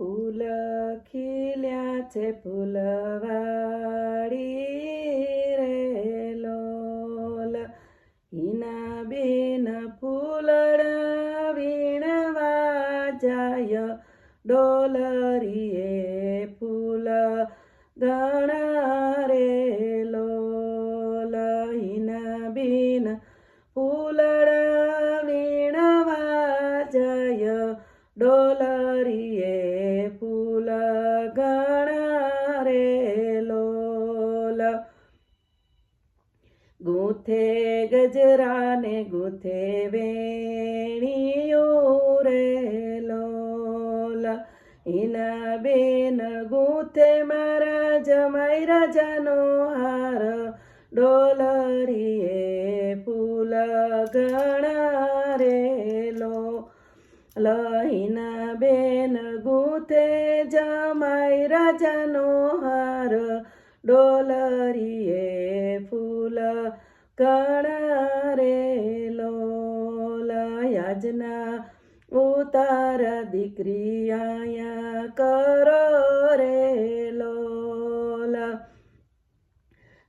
ફૂલ ખીલ્યા છે ફૂલવાડી રે લોલ હિના બેન ફૂલડા વીણવા જાય ડોલરીએ ફૂલ ગણા રે લોલ ગૂંથે ગજરાને ગુથે વેણીઓ રે લોલ એના બેન ગુથે મારા જમાઈ રાજાનો હાર ડોલરીએ ફૂલ ગણા રે લો લહીના બેન ગુથે જમાઈ રાજાનો હાર ડોલરીએ ફૂલ કણા રે લોલ યાજના ઉતાર દીકરી આયા કરો રે લોલ.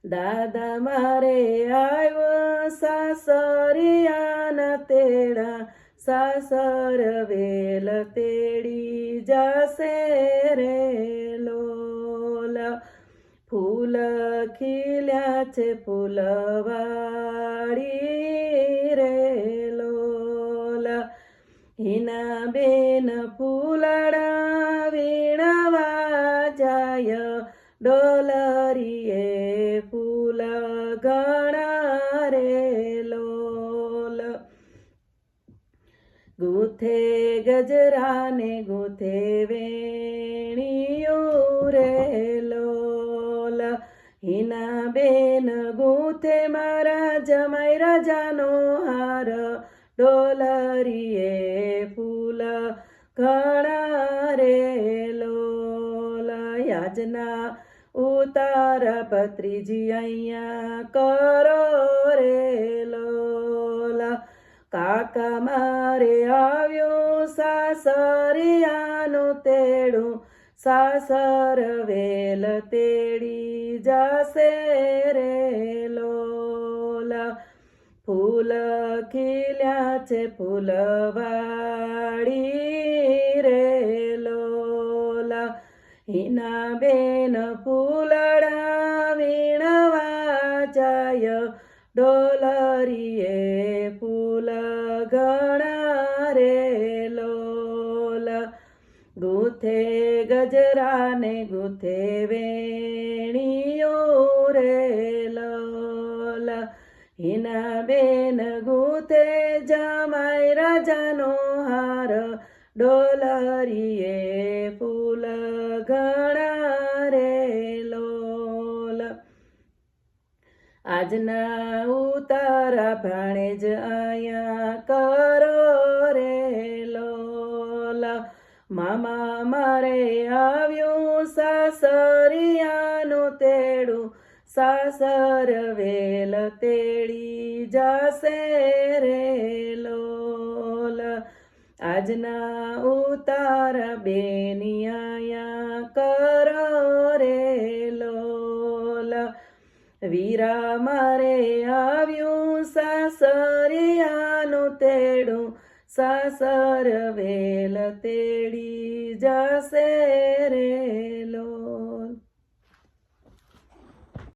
દાદા મારે આવ્યો સાસરિયાના તેડા, સાસર વેલ તેડી જશે રે લોલ. ફૂલ ખીલ્યા છે ફૂલવાડી રે લોલ. હિના બેન ફૂલડા વીણવા જાય. ડોલરીએ ફૂલ ગણા રે લોલ. ગુથે ગજરાને ગુથે વેણીઓ હિના બેન ગૂથે મારા જમાઈ રાજાનો હાર. ડોલરીએ ફૂલ ઘણા રે લોલ. યાજના ઉતાર પત્રીજી અહીંયા કરો રે લોલ. કાકા મારે આવ્યો સાસરિયાનું તેડું. સાસર વેલ તેડી જશે રે લોલા ફૂલ ખીલ્યા છે ફૂલવાડી રે લોલા હિના બેન ફૂલડા વીણવા જાય ડોલરીએ ફૂલ ગણા રે લોલા ગુથે ગજરાને ગુથે વેણીઓ હાર ડોલરીએ ફૂલ ગણા રે લોલ. આજના ઉતારા ભાણે જ આયા કરો રે લોલ. મામા મારે આવ્યું સાસરિયાનું તેડું, સાસર વેલ તેડી જાશે રે લોલ. આજના ઉતાર બેનિયા કરો રે લોલ. વીરા મારે આવ્યું સાસરિયાનું તેડું. સાસર વેલ તેડી જશે.